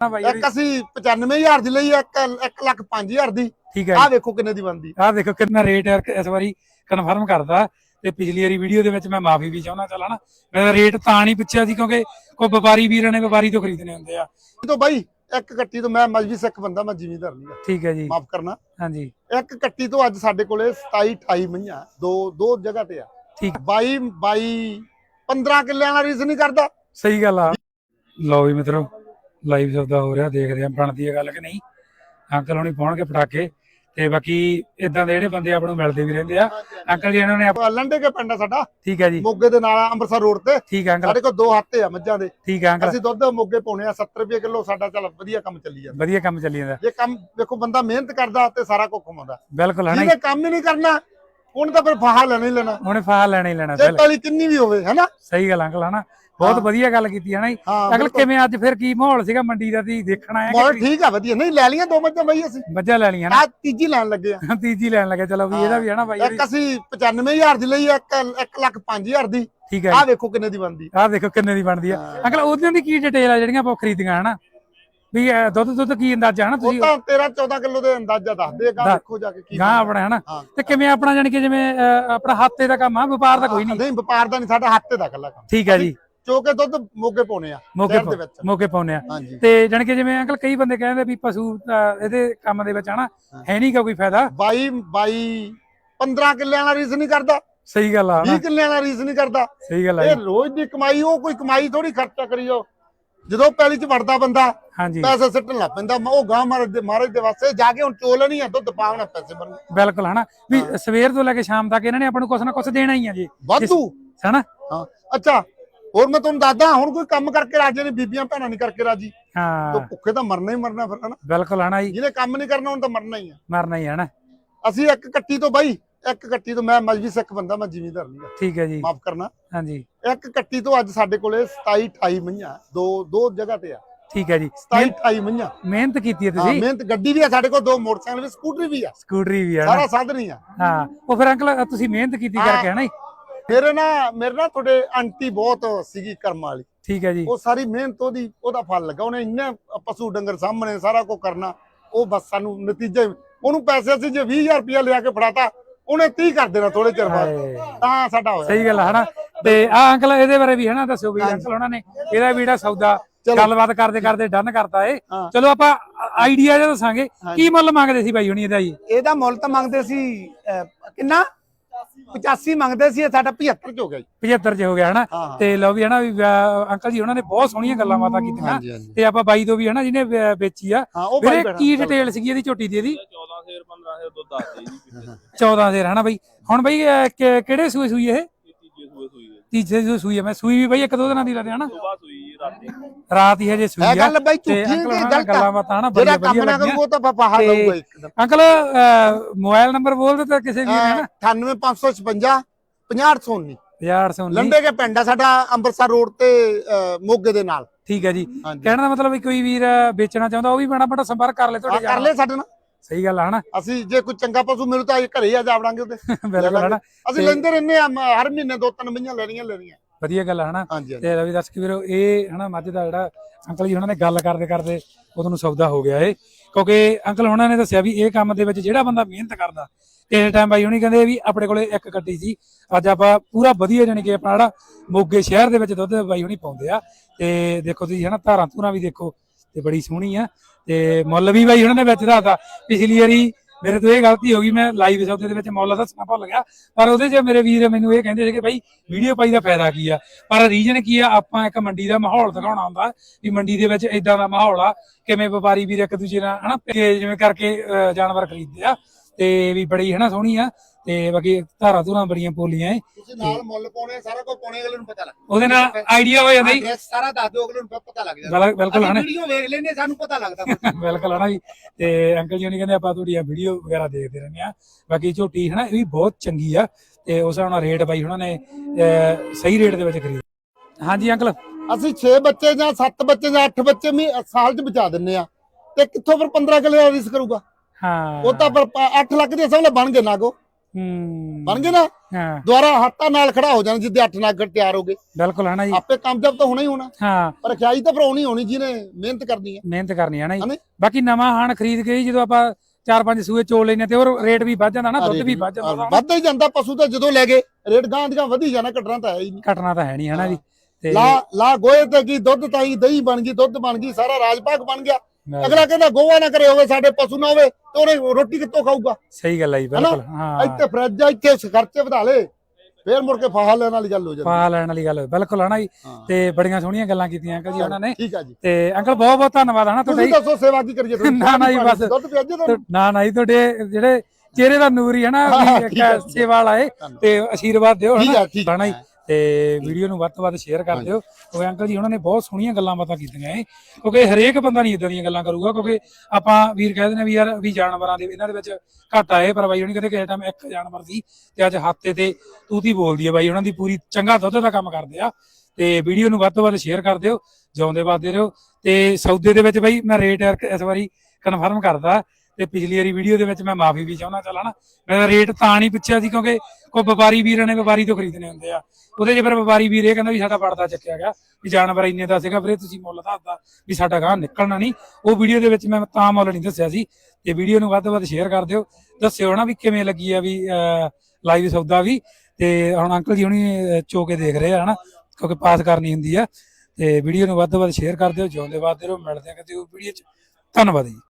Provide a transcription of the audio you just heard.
ਨਾ ਬਾਈ ਇੱਕ ਅਸੀਂ 95000 ਦੀ ਲਈ ਇੱਕ 1 ਲੱਖ 5000 ਦੀ। ਠੀਕ ਹੈ ਆਹ ਵੇਖੋ ਕਿੰਨੇ ਦੀ ਬਣਦੀ। ਆਹ ਦੇਖੋ ਕਿੰਨਾ ਰੇਟ ਹੈ ਇਸ ਵਾਰੀ ਕਨਫਰਮ ਕਰਦਾ ਤੇ ਪਿਛਲੀ ਵਾਰੀ ਵੀਡੀਓ ਦੇ ਵਿੱਚ ਮੈਂ ਮਾਫੀ ਵੀ ਚਾਹੁੰਦਾ ਚੱਲ ਹਨਾ। ਮੈਂ ਰੇਟ ਤਾਂ ਨਹੀਂ ਪੁੱਛਿਆ ਸੀ ਕਿਉਂਕਿ ਕੋਈ ਵਪਾਰੀ ਵੀਰਾਂ ਨੇ ਵਪਾਰੀ ਤੋਂ ਖਰੀਦਣੇ ਹੁੰਦੇ ਆ। ਤੋਂ ਬਾਈ ਇੱਕ ਕੱਟੀ ਤੋਂ ਮੈਂ ਮਜਬੀ ਸਿੱਖ ਬੰਦਾ ਮੈਂ ਜ਼ਿਮੀਂਦਾਰ ਨਹੀਂ ਠੀਕ ਹੈ ਜੀ। ਮਾਫ ਕਰਨਾ। ਹਾਂਜੀ। ਇੱਕ ਕੱਟੀ ਤੋਂ ਅੱਜ ਸਾਡੇ ਕੋਲੇ 27 28 ਮਈਆਂ ਦੋ ਦੋ ਜਗ੍ਹਾ ਤੇ ਆ। ਠੀਕ। 22 22 15 ਕਿੱਲਿਆਂ ਵਾਲਾ ਰੀਸ ਨਹੀਂ ਕਰਦਾ। ਸਹੀ ਗੱਲ ਆ। ਲਓ ਵੀ ਮਿੱਤਰੋ ਲਾਈਵ ਸੌਦਾ ਹੋ ਰਿਹਾ ਦੇਖਦੇ ਆਂ ਬਣਦੀ ਹੈ ਗੱਲ ਕਿ ਨਹੀਂ। ਅੰਕਲ ਹੁਣੀ ਕੇ ਪਟਾਕੇ ਤੇ ਬਾਕੀ ਇਦਾਂ ਦੇ ਜਿਹੜੇ ਬੰਦੇ ਆਪ ਨੂੰ ਮਿਲਦੇ ਵੀ ਰਹਿੰਦੇ ਆ। ਅੰਕਲ ਜੀ ਇਹਨਾਂ ਨੇ ਆਪ- ਲੰਡੇ ਕੇ ਪਿੰਡ ਆ ਸਾਡਾ। ਠੀਕ ਹੈ ਜੀ। ਮੋਗੇ ਦੇ ਨਾਲ ਅੰਮ੍ਰਿਤਸਰ ਰੋਡ ਤੇ। ਠੀਕ ਹੈ ਅੰਕਲ। ਸਾਡੇ ਕੋਲ ਦੋ ਹੱਤੇ ਆ ਮੱਝਾਂ ਦੇ। ਠੀਕ ਹੈ ਅੰਕਲ। ਅਸੀਂ ਦੁੱਧ ਮੋਗੇ ਪਾਉਣੇ ਆ 70 ਰੁਪਏ ਕਿਲੋ ਸਾਡਾ ਚੱਲ ਵਧੀਆ ਕੰਮ ਚੱਲੀ ਜਾਂਦਾ। ਵਧੀਆ ਕੰਮ ਚੱਲੀ ਜਾਂਦਾ। ਜੇ ਕੰਮ ਵੇਖੋ ਬੰਦਾ ਮਿਹਨਤ ਕਰਦਾ ਤੇ ਸਾਰਾ ਕੁਝ ਕਮਾਉਂਦਾ। ਬਿਲਕੁਲ ਹਨਾ ਜੀ? ਜਿਹਨੇ ਕੰਮ ਹੀ ਨਹੀਂ ਕਰਨਾ ਉਹਨੇ ਤਾਂ ਫਿਰ ਫਾਹਾ ਲੈਣਾ ਹੀ ਲੈਣਾ। ਉਹਨੇ ਫਾਹ ਲੈਣਾ ਹੀ ਲੈਣਾ ਜੇ ਪੈਲੀ ਕਿੰਨੀ ਵੀ ਹੋਵੇ ਹੈਨਾ ਸਹੀ ਗੱਲ ਅੰਕਲ ਹਨਾ ਬਹੁਤ। ਵਧੀਆ ਗੱਲ ਕੀਤੀ ਹੈ ਨਾ ਜੀ। ਬਿਲਕੁਲ। ਕਿਵੇਂ ਅੱਜ ਫਿਰ ਕੀ ਮਾਹੌਲ ਸੀਗਾ ਮੰਡੀ ਦਾ ਤੁਸੀਂ ਦੇਖਣਾ ਹੈ ਮਾਹੌਲ ਠੀਕ ਆ ਵਧੀਆ। ਨਹੀਂ ਲੈ ਲੀਆਂ ਦੋ ਮੱਝਾਂ ਬਈ ਅਸੀਂ। ਮੱਝਾਂ ਲੈ ਲਈਆਂ ਨਾ। ਆ ਤੀਜੀ ਲੈਣ ਲੱਗੇ ਆ। ਤੀਜੀ ਲੈਣ ਲੱਗੇ ਚਲੋ ਵੀ ਇਹਦਾ ਵੀ ਹੈ ਨਾ ਬਾਈ ਇੱਕ ਅਸੀਂ 95000 ਦੀ ਲਈ ਇੱਕ 1 ਲੱਖ 5000 ਦੀ। ਠੀਕ ਹੈ ਆਹ ਵੇਖੋ ਕਿੰਨੇ ਦੀ ਬਣਦੀ ਆਹ ਦੇਖੋ ਕਿੰਨੇ ਦੀ ਬਣਦੀ ਆ। ਅੰਕਲ ਉਹਦੀਆਂ ਦੀ ਕੀ ਡਿਟੇਲ ਆ ਜਿਹੜੀਆਂ ਆਪਾਂ ਖਰੀਦੀਆਂ ਹਨਾ ਵੀ ਦੁੱਧ ਦੁੱਧ ਕੀ ਅੰਦਾਜ਼ਾ ਹਨਾ ਉਹ ਤੁਸੀਂ? ਤਾਂ 13 14 ਕਿਲੋ ਦੇ ਅੰਦਾਜ਼ਾ ਦੱਸ ਦੇਗਾ ਦੱਸ। ਵੇਖੋ ਜਾ ਕੇ ਕੀ ਗਾਂ ਆਪਣਾ ਹਨਾ। ਤੇ ਕਿਵੇਂ ਆਪਣਾ ਜਾਨੀ ਕਿ ਜਿਵੇਂ ਆਪਣਾ ਹੱਥੇ ਦਾ ਕੰਮ ਆ ਵਪਾਰ ਦਾ ਕੋਈ ਨਹੀਂ। ਨਹੀਂ ਵਪਾਰ ਦਾ ਨਹੀਂ ਸਾਡਾ ਹੱਥੇ ਦਾ ਕੱਲਾ ਕੰਮ। ਠੀਕ ਹੈ ਜੀ। ਚੋਕੇ ਦੁੱਧ ਮੋਗੇ ਪਾਉਣੇ ਆ ਮੌਕੇ ਸ਼ਹਿਰ ਦੇ ਵਿੱਚ। ਮੌਕੇ ਪਾਉਨੇ ਆ। ਤੇ ਜਾਨੀ ਕਿ ਜਿਵੇਂ ਅੰਕਲ ਕਈ ਬੰਦੇ ਕਹਿੰਦੇ ਵੀ ਪਸ਼ੂ ਇਹਦੇ ਕੰਮ ਦੇ ਵਿੱਚ ਹਨਾ ਹੈ। ਨਹੀਂ ਕੋਈ ਫਾਇਦਾ। 22 22 15 ਕਿੱਲਿਆਂ ਵਾਲਾ ਰੀਸ ਨਹੀਂ ਕਰਦਾ। ਸਹੀ ਗੱਲ ਆ 20 ਹਨਾ ਕਿੱਲਿਆਂ ਵਾਲਾ ਰੀਸ ਨਹੀਂ ਕਰਦਾ। ਸਹੀ ਗੱਲ ਆ ਇਹ। ਰੋਜ਼ ਦੀ ਕਮਾਈ ਉਹ ਕੋਈ ਕਮਾਈ ਥੋੜੀ ਖਰਚਾ ਕਰੀਓ। ਜਦੋਂ ਪੈਲੀ 'ਚ ਵੜਦਾ ਬੰਦਾ ਪੈਸੇ ਸਿੱਟਣ ਲੱਗ ਪੈਂਦਾ ਉਹ ਗਾਂ ਮਹਾਰਾਜ ਦੇ ਮਹਾਰਾਜ ਦੇ ਵਾਸਤੇ ਜਾ ਕੇ ਹੁਣ ਚੋਲ ਨਹੀਂ ਆ ਦੁੱਧ ਪਾਵਣਾ ਪੈਸੇ ਬਣ ਬਿਲਕੁਲ ਹਨਾ। ਵੀ ਸਵੇਰ ਤੋਂ ਲੈ ਕੇ ਸ਼ਾਮ ਤੱਕ ਇਹਨਾਂ ਨੇ ਆਪਾਂ ਨੂੰ ਕੁਛ ਨਾ ਕੁਛ ਦੇਣਾ ਹੀ ਆ ਜੀ। ਵਾਧੂ। ਹਨਾ? ਹਾਂ। ਅੱਛਾ ਹੋਰ ਮੈਂ ਤੁਹਾਨੂੰ ਦੱਸਦਾ ਹੁਣ ਕੋਈ ਕੰਮ ਕਰਕੇ ਰਾਜੀ ਨਹੀਂ ਬੀਬੀਆਂ ਭੈਣਾਂ ਨਹੀਂ ਕਰਕੇ ਰਾਜੀ। ਤਾਂ ਹਾਂ ਭੁੱਖੇ ਤਾਂ ਮਰਨਾ ਹੀ ਮਰਨਾ ਫਿਰ ਹਨਾ? ਬਿਲਕੁਲ ਹਨਾ ਜੀ। ਜਿਹਨੇ ਕੰਮ ਨਹੀਂ ਕਰਨਾ ਉਹਨੂੰ ਤਾਂ ਮਰਨਾ ਹੀ ਆ। ਮਰਨਾ ਹੀ ਹਨਾ? ਅਸੀਂ ਇੱਕ ਕੱਟੀ ਤੋਂ ਬਾਈ ਇੱਕ ਕੱਟੀ ਤੋਂ ਮੈਂ ਮਜਬੀ ਸਿੱਖ ਬੰਦਾ ਮੈਂ ਜ਼ਿਮੀਂਦਾਰ ਨਹੀਂ ਆ। ਠੀਕ ਹੈ ਜੀ। ਮਾਫ ਕਰਨਾ। ਹਾਂਜੀ। ਇੱਕ ਕੱਟੀ ਤੋਂ ਅੱਜ ਸਾਡੇ ਕੋਲੇ 27 28 ਮਈਆਂ ਦੋ ਦੋ ਜਗ੍ਹਾ ਤੇ ਆ। ਠੀਕ ਹੈ ਜੀ। 27 28 ਮਈਆਂ। ਮਿਹਨਤ ਕੀਤੀ ਹੈ ਹਾਂ ਤੁਸੀਂ ਮਿਹਨਤ ਗੱਡੀ ਵੀ ਆ ਸਾਡੇ ਕੋਲ ਦੋ ਮੋਟਰਸਾਈਕਲ ਵੀ ਸਕੂਟਰੀ ਵੀ ਆ। ਸਕੂਟਰੀ ਵੀ ਆ ਨਾ ਸਾਰਾ ਸਾਧਨ ਹੀ ਆ। ਹਾਂ। ਉਹ ਫਿਰ ਅੰਕਲ ਤੁਸੀਂ ਮਿਹਨਤ ਕੀਤੀ ਕਰਕੇ ਹਨਾ ਜੀ? ਮੇਰੇ ਨਾ ਮੇਰੇ ਨਾਲ ਤੁਹਾਡੇ ਆਂਟੀ ਬਹੁਤ ਸੀਗੀ ਕਰਮ ਵਾਲੀ। ਠੀਕ ਹੈ ਜੀ। ਉਹ ਸਾਰੀ ਮਿਹਨਤ ਉਹਦੀ ਉਹਦਾ ਫਲ ਲੱਗਾ। ਉਹਨੇ ਇੰਨੇ ਪਸ਼ੂ ਡੰਗਰ ਸਾਹਮਣੇ ਸਾਰਾ ਕੁਝ ਕਰਨਾ। ਉਹ ਬਸ ਸਾਨੂੰ ਨਤੀਜਾ ਉਹਨੂੰ ਪੈਸੇ ਅਸੀਂ ਜੇ 20000 ਰੁਪਇਆ ਲਿਆ ਕੇ ਫੜਾਤਾ ਉਹਨੇ 30 ਕਰ ਦੇਣਾ ਥੋੜੇ ਚਿਰ ਬਾਅਦ। ਤਾਂ ਸਾਡਾ ਹੋਇਆ। ਸਹੀ ਗੱਲ ਹੈ ਹਨਾ? ਤੇ ਆ ਅੰਕਲ ਇਹਦੇ ਬਾਰੇ ਵੀ ਹਨਾ ਦੱਸਿਓ ਵੀ ਅੰਕਲ ਉਹਨਾਂ ਨੇ ਇਹਦਾ ਵੀ ਜਿਹੜਾ ਸੌਦਾ। ਗੱਲਬਾਤ ਕਰਦੇ ਕਰਦੇ ਡਨ ਕਰਤਾ ਏ। ਚਲੋ ਆਪਾਂ ਆਈਡੀਆ ਜਿਹਾ ਦੱਸਾਂਗੇ। ਕੀ ਮੁੱਲ ਮੰਗਦੇ ਸੀ ਬਾਈ ਹੁਣੀ ਇਹਦਾ ਜੀ? ਇਹਦਾ ਮੁੱਲ ਤਾਂ ਮੰਗਦੇ ਸੀ ਕਿੰਨਾ? 85 ਮੰਗਦੇ ਸੀ ਇਹ ਸਾਡਾ 75 ਚ ਹੋ ਗਿਆ ਜੀ। 75 ਚ ਹੋ ਗਿਆ ਹਨਾ? ਹਾਂ, ਹਾਂ। ਤੇ ਲਓ ਵੀ ਹਨਾ ਵੀ ਅ, ਅੰਕਲ ਜੀ ਉਹਨਾਂ ਨੇ ਬਹੁਤ ਸੋਹਣੀਆਂ ਗੱਲਾਂ ਬਾਤਾਂ ਕੀਤੀਆਂ। ਹਾਂਜੀ ਹਾਂਜੀ। ਤੇ ਆਪਾਂ ਬਾਈ ਤੋਂ ਵੀ ਹਨਾ ਜਿਹਨੇ ਵੇ- ਵੇਚੀ ਆ। ਹਾਂ ਉਹ ਵੀਰੇ ਬਾਈ ਕੀ ਡਿਟੇਲ ਸੀਗੀ ਇਹਦੀ ਝੋਟੀ ਦੀ ਇਹਦੀ? 14 ਸ਼ੇਰ 15 ਸ਼ੇਰ ਦੁੱਧ ਦੱਸਦੇ ਜੀ ਪਿੱਛੇ। 14 ਦੇ ਹਨਾ ਬਾਈ? ਹੁਣ ਬਾਈ ਕਿ- ਕਿਹੜੇ ਸੂਏ ਸੂਈ ਇਹ? ਤੀਜੇ ਸੂਏ ਸੂਈ ਹੈ। ਤੀਜੇ ਸੂਏ ਸੂਈ ਆ ਮੈਂ ਸੂਈ ਵੀ ਬਾਈ ਇੱਕ ਦੋ ਦਿਨਾਂ ਦੀ ਲੱਗਦੇ ਹਨਾ? ਸੁਬਾਹ ਸੂਈ ਜੀ ਰਾਤੀ ਹੀ ਹਜੇ ਸੂਈ ਹੈ ਆ। ਗੱਲ ਬਾਈ ਝੂਠੀ ਗਲਤ ਗੱਲਾਂ ਆ। ਬਾਤਾਂ ਨਾ ਕੰਮ ਵਧੀਆ ਨਾ ਲੱਗੀਆਂ ਉਹ ਤਾਂ ਤੇ- ਲਊਗਾ ਇੱਕਦਮ ਅੰਕਲ ਮੋਬਾਈਲ ਨੰਬਰ ਬੋਲ ਦਿਓ ਤਾਂ ਕਿਸੇ ਵੀ ਨੇ ਨਾ? 98556 5819 ਯਾਰ ਸੁਣ ਲਈ ਲੰਡੇ ਕੇ ਪਿੰਡ ਆ ਸਾਡਾ ਅੰਮ੍ਰਿਤਸਰ ਰੋਡ ਤੇ ਮੋਗੇ ਦੇ ਨਾਲ। ਠੀਕ ਹੈ ਜੀ। ਕਹਿਣ ਦਾ ਮਤਲਬ ਕੋਈ ਵੀਰ ਵੇਚਣਾ ਚਾਹੁੰਦਾ ਉਹ ਵੀ ਬੜਾ ਬੜਾ ਸੰਪਰਕ ਕਰ ਲੈ ਹਾਂ, ਤੁਹਾਡੇ ਕਰ ਲੈ ਸਾਡੇ ਨਾਲ। ਸਹੀ ਗੱਲ ਆ ਹਨਾ? ਅਸੀਂ ਜੇ ਕੋਈ ਚੰਗਾ ਪਸ਼ੂ ਮਿਲੂ ਤਾਂ ਘਰੇ ਹੀ ਆ ਜਾਵੜਾਂਗੇ ਉਹਦੇ। ਬਿਲਕੁਲ ਹਨਾ? ਅਸੀਂ ਲੈਂਦੇ ਰਹਿੰਦੇ ਆ ਹਰ ਮਹੀਨੇ ਦੋ ਤਿੰਨ ਮਹੀਆਂ ਲੈਣੀਆਂ ਲੈਣੀਆਂ। ਵਧੀਆ ਗੱਲ ਆ ਹਨਾ? ਹਾਂਜੀ ਹਾਂਜੀ। ਤੇ ਰਵੀ ਦੱਸ ਕਿ ਵੀਰੋ ਇਹ ਹਨਾ ਮੱਝ ਦਾ ਜਿਹੜਾ ਅੰਕਲ ਜੀ ਉਹਨਾਂ ਨੇ ਗੱਲ ਕਰਦੇ ਕਰਦੇ ਉਹ ਤੁਹਾਨੂੰ ਸੌਦਾ ਹੋ ਗਿਆ ਏ ਕਿਉਂਕਿ ਅੰਕਲ ਉਹਨਾਂ ਨੇ ਦੱਸਿਆ ਵੀ ਇਹ ਕੰਮ ਦੇ ਵਿੱਚ ਜਿਹੜਾ ਬੰਦਾ ਮਿਹਨਤ ਕਰਦਾ ਇਸ ਟਾਈਮ ਬਾਈ ਹੁਣੀ ਕਹਿੰਦੇ ਵੀ ਆਪਣੇ ਕੋਲੇ ਇੱਕ ਗੱਡੀ ਸੀ। ਅੱਜ ਆਪਾਂ ਪੂਰਾ ਵਧੀਆ ਜਾਣੀ ਕਿ ਆਪਣਾ ਜਿਹੜਾ ਮੋਗੇ ਸ਼ਹਿਰ ਦੇ ਵਿੱਚ ਦੁੱਧ ਬਾਈ ਹੁਣੀ ਪਾਉਂਦੇ ਆ। ਤੇ ਦੇਖੋ ਤੁਸੀਂ ਹਨਾ ਧਾਰਾਂ ਧੂਰਾਂ ਵੀ ਦੇਖੋ ਤੇ ਬੜੀ ਸੋਹਣੀ ਆ। ਤੇ ਮੁੱਲ ਵੀ ਬਾਈ ਉਹਨਾਂ ਨੇ ਵਿੱਚ ਦੱਸਦਾ ਪਿਛਲੀ ਵਾਰੀ ਮੇਰੇ ਤੋਂ ਇਹ ਗਲਤੀ ਹੋ ਗਈ, ਮੈਂ ਲਾਈਵ ਸੌਦੇ ਦੇ ਵਿੱਚ ਮੁੱਲ ਦੱਸਣਾ ਭੁੱਲ ਗਿਆ। ਪਰ ਉਹਦੇ 'ਚ ਮੇਰੇ ਵੀਰ ਮੈਨੂੰ ਇਹ ਕਹਿੰਦੇ ਸੀ ਕਿ ਬਾਈ ਵੀਡੀਓ ਪਾਈ ਦਾ ਫਾਇਦਾ ਕੀ ਆ? ਪਰ ਰੀਜਨ ਕੀ ਆ? ਆਪਾਂ ਇੱਕ ਮੰਡੀ ਦਾ ਮਾਹੌਲ ਦਿਖਾਉਣਾ ਹੁੰਦਾ, ਵੀ ਮੰਡੀ ਦੇ ਵਿੱਚ ਇਦਾਂ ਦਾ ਮਾਹੌਲ ਆ, ਕਿਵੇਂ ਵਪਾਰੀ ਵੀਰ ਇੱਕ ਦੂਜੇ ਨਾਲ, ਹਨਾ ਜਿਵੇਂ ਕਰਕੇ ਜਾਨਵਰ ਖਰੀਦਦੇ ਆ, ਤੇ ਵੀ ਬੜੀ, ਹਨਾ, ਸੋਹਣੀ ਆ। ਤੇ ਬਾਕੀ ਧਾਰਾਂ ਧੂਰਾਂ ਬੜੀਆਂ ਪੋਲੀਆਂ ਏ। ਤੁਸੀਂ ਨਾਲ ਮੁੱਲ ਪਾਉਣੇ ਸਾਰਾ ਕੁਝ ਪਾਉਣੇ ਅਗਲੇ ਨੂੰ ਪਤਾ ਲੱਗ ਉਹਦੇ ਨਾਲ ਆਈਡੀਆ ਹੋ ਜਾਂਦਾ ਜੀ। ਐਡਰੈਸ ਸਾਰਾ ਦੱਸ ਦਿਓ ਅਗਲੇ ਨੂੰ ਪਤਾ ਲੱਗ ਜਾਂਦਾ ਬਿਲ- ਬਿਲਕੁਲ ਹਨਾ। ਵੀਡੀਓ ਵੇਖ ਲੈਨੇ ਸਾਨੂੰ ਪਤਾ ਲੱਗਦਾ। ਬਿਲਕੁਲ ਹਨਾ ਜੀ। ਤੇ ਅੰਕਲ ਜੀ ਨੇ ਕਹਿੰਦੇ ਆਪਾਂ ਤੁਹਾਡੀਆਂ ਵੀਡੀਓ ਵਗੈਰਾ ਦੇਖਦੇ ਰਹਿੰਦੇ ਆ ਬਾਕੀ ਝੋਟੀ ਹਨਾ ਇਹ ਵੀ ਬਹੁਤ ਚੰਗੀ ਆ। ਤੇ ਉਸ ਹਿਸਾਬ ਨਾਲ ਰੇਟ ਬਾਈ ਉਹਨਾਂ ਨੇ ਅਹ, ਸਹੀ ਰੇਟ ਦੇ ਵਿੱਚ ਖਰੀਦ। ਹਾਂਜੀ ਅੰਕਲ। ਅਸੀਂ 6 ਬੱਚੇ ਜਾਂ 7 ਬੱਚੇ ਜਾਂ 8 ਬੱਚੇ ਵੀ ਸਾਲ 'ਚ ਬਚਾ ਦਿੰਨੇ ਆ। ਤੇ ਕਿੱਥੋਂ ਫਿਰ 15 ਕਿੱਲੇ ਦਾ ਰਿਸਕ ਕਰੂਗਾ? ਹਾਂ। ਉਹ ਤਾਂ ਪਰ 8 ਲੱਖ ਦੇ ਅਸਲ ਬਣ ਗਏ ਨਾ ਕੋ। ਹੂੰ। ਬਣ ਗਏ ਨਾ? ਹਾਂ। ਦੁਬਾਰਾ ਹੱਥਾਂ ਨਾਲ ਖੜਾ ਹੋ ਜਾਣਾ ਜਿੱਦੇ ਅੱਠ ਨਾਗਰ ਤਿਆਰ ਹੋ ਗਏ। ਬਿਲਕੁਲ ਹੈ ਨਾ ਜੀ? ਆਪੇ ਕਾਮਯਾਬ ਤਾਂ ਹੋਣਾ ਹੀ ਹੋਣਾ। ਹਾਂ। ਪਰ ਖਿਆਈ ਤਾਂ ਫਿਰ ਹੋਣੀ ਜਿਹਨੇ ਮਿਹਨਤ ਕਰਨੀ ਹੈ। ਮਿਹਨਤ ਕਰਨੀ ਹੈ ਨਾ ਜੀ? ਬਾਕੀ ਨਵਾਂ ਹਾਣ ਖਰੀਦ ਕੇ ਜਦੋਂ ਆਪਾਂ ਚਾਰ ਪੰਜ ਸੂਏ ਚੋਲ ਲੈਨੇ ਤੇ ਉਹ ਰੇਟ ਵੀ ਵੱਧ ਜਾਂਦਾ ਨਾ ਦੁੱਧ ਵੀ ਵੱਧ ਜਾਂਦਾ। ਵੱਧਦਾ ਹੀ ਜਾਂਦਾ ਪਸ਼ੂ ਤਾਂ ਜਦੋਂ ਲੈ ਗਏ ਰੇਟ ਗਾਂ ਦੀਆਂ ਵਧੀ ਜਾਣਾ ਘਟਣਾ ਤਾਂ ਹੈ ਹੀ ਨਹੀਂ। ਘਟਣਾ ਤਾਂ ਹੈ ਨਹੀਂ ਹੈ ਨਾ ਜੀ? ਲਾ ਲਾ ਗੋਏ ਤੇ ਕੀ ਦੁੱਧ ਤਾਈ ਦਹੀਂ ਬਣ ਗਈ ਦੁੱਧ ਬਣ ਗਈ ਸਾਰਾ ਰਾਜ ਭਾਗ ਬਣ ਗਿਆ। ਅਗਲਾ ਕਹਿੰਦਾ ਗੋਆ ਨਾ ਕਰੇ ਹੋਵੇ ਸਾਡੇ ਪਸ਼ੂ ਨਾ ਹੋਵੇ ਤੇ ਉਹਨੇ ਰੋਟੀ ਕਿੱਥੋਂ ਖਾਊਗਾ? ਸਹੀ ਗੱਲ ਹੈ ਜੀ ਬਿਲਕੁਲ ਹਾਂ। ਇੱਥੇ ਫਰਿੱਜ ਆ ਇੱਥੇ ਖਰਚੇ ਵਧਾ ਲੇ ਫੇਰ ਮੁੜ ਕੇ ਫਾਹਾ ਲੈਣ ਵਾਲੀ ਗੱਲ ਹੋ ਜਾਂਦੀ। ਪਾ ਲੈਣ ਵਾਲੀ ਗੱਲ ਬਿਲਕੁਲ ਹੈ ਨਾ ਜੀ। ਤੇ ਬੜੀਆਂ ਸੋਹਣੀਆਂ ਗੱਲਾਂ ਕੀਤੀਆਂ ਅੰਕਲ ਜੀ ਉਹਨਾਂ ਨੇ। ਠੀਕ ਆ ਜੀ। ਤੇ ਅੰਕਲ ਬਹੁਤ ਬਹੁਤ ਧੰਨਵਾਦ ਹੈ ਨਾ ਤੁਸੀਂ ਤੁਹਾਡਾ ਦੱਸੋ ਸੇਵਾ ਕੀ ਕਰੀਏ ਤੁਹਾਨੂੰ? ਨਾ, ਨਾ ਜੀ, ਬਸ। ਦੁੱਧ ਪਿਆਜੇ ਤੁਹਾਨੂੰ? ਨਾ ਨਾ ਜੀ ਤੁਹਾਡੇ ਜਿਹੜੇ ਚਿਹਰੇ ਦਾ ਨੂਰ ਹੀ ਹੈ ਨਾ ਹਾਂ, ਵੀ ਠੀਕ ਹੈ, ਇੱਕ ਸੇਵਾ ਵਾਲਾ ਏ। ਤੇ ਆਸ਼ੀਰਵਾਦ ਦਿਓ ਹਨਾ? ਹਨਾ ਜੀ। ਤੇ ਵੀਡੀਓ ਨੂੰ ਵੱਧ ਤੋਂ ਵੱਧ ਸ਼ੇਅਰ ਕਰ ਦਿਓ। ਕਿਉਂਕਿ ਅੰਕਲ ਜੀ ਉਹਨਾਂ ਨੇ ਬਹੁਤ ਸੋਹਣੀਆਂ ਗੱਲਾਂ ਬਾਤਾਂ ਕੀਤੀਆਂ ਏ ਕਿਉਂਕਿ ਹਰੇਕ ਬੰਦਾ ਨਹੀਂ ਇਦਾਂ ਦੀਆਂ ਗੱਲਾਂ ਕਰੂਗਾ ਕਿਉਂਕਿ ਆਪਾਂ ਵੀਰ ਕਹਿੰਦੇ ਨੇ ਵੀ ਯਾਰ ਵੀ ਜਾਨਵਰਾਂ ਦੇ ਇਹਨਾਂ ਦੇ ਵਿੱਚ ਘੱਟ ਆਏ ਪਰ ਬਾਈ ਉਹਨੇ ਕਹਿੰਦੇ ਕਿਸੇ ਟਾਈਮ ਇੱਕ ਜਾਨਵਰ ਸੀ ਤੇ ਅੱਜ ਹੱਥੇ ਤੇ ਤੂਤੀ ਬੋਲਦੀ ਹੈ ਬਾਈ। ਉਹਨਾਂ ਦੀ ਪੂਰੀ ਚੰਗਾ ਦੁੱਧ ਦਾ ਕੰਮ ਕਰਦੇ ਆ। ਤੇ ਵੀਡੀਓ ਨੂੰ ਵੱਧ ਤੋਂ ਵੱਧ ਸ਼ੇਅਰ ਕਰ ਦਿਓ ਜਿਉਂਦੇ ਵਾਦੇ ਰਹੋ। ਤੇ ਸੌਦੇ ਦੇ ਵਿੱਚ ਬਾਈ ਮੈਂ ਰੇਟ ਇਸ ਵਾਰੀ ਕਨਫਰਮ ਕਰਦਾ। ਤੇ ਪਿਛਲੀ ਵਾਰੀ ਵੀਡੀਓ ਦੇ ਵਿੱਚ ਮੈਂ ਮਾਫੀ ਵੀ ਚਾਹੁੰਦਾ ਚੱਲ ਹਨਾ। ਮੈਂ ਰੇਟ ਤਾਂ ਨਹੀਂ ਪੁੱਛਿਆ ਸੀ ਕਿਉਂਕਿ ਕੋਈ ਵਪਾਰੀ ਵੀਰਾਂ ਨੇ ਵਪਾਰੀ ਤੋਂ ਖਰੀਦਣੇ ਹੁੰਦੇ ਆ। ਉਹਦੇ 'ਚ ਫਿਰ ਵਪਾਰੀ ਵੀਰ ਇਹ ਕਹਿੰਦਾ ਵੀ ਸਾਡਾ ਪੜਦਾ ਚੱਕਿਆ ਗਿਆ ਵੀ ਜਾਨਵਰ ਇੰਨੇ ਦਾ ਸੀਗਾ ਫਿਰ ਤੁਸੀਂ ਮੁੱਲ ਦੱਸਦਾ ਵੀ ਸਾਡਾ ਗਾਂ ਨਿਕਲਣਾ ਨਹੀਂ। ਉਹ ਵੀਡੀਓ ਦੇ ਵਿੱਚ ਮੈਂ ਤਾਂ ਮੁੱਲ ਨਹੀਂ ਦੱਸਿਆ ਸੀ। ਤੇ ਵੀਡੀਓ ਨੂੰ ਵੱਧ ਤੋਂ ਵੱਧ ਸ਼ੇਅਰ ਕਰ ਦਿਓ ਦੱਸਿਓ ਨਾ ਵੀ ਕਿਵੇਂ ਲੱਗੀ ਆ ਵੀ ਲਾਈਵ ਸੌਦਾ ਵੀ। ਤੇ ਹੁਣ ਅੰਕਲ ਜੀ ਹੁਣੀ ਅਹ, ਚੋ ਕੇ ਦੇਖ ਰਹੇ ਆ ਹਨਾ ਕਿਉਂਕਿ ਪਾਸ ਕਰਨੀ ਹੁੰਦੀ ਆ। ਤੇ ਵੀਡੀਓ ਨੂੰ ਵੱਧ ਤੋਂ ਵੱਧ ਸ਼ੇਅਰ ਕਰ ਦਿਓ ਜਿਉਂਦੇ ਵਾਦੇ ਰਹੋ ਮਿਲਦੇ ਆ ਕਿਤੇ ਉਹ ਵੀਡੀਓ 'ਚ। ਧੰਨਵਾਦ ਜੀ।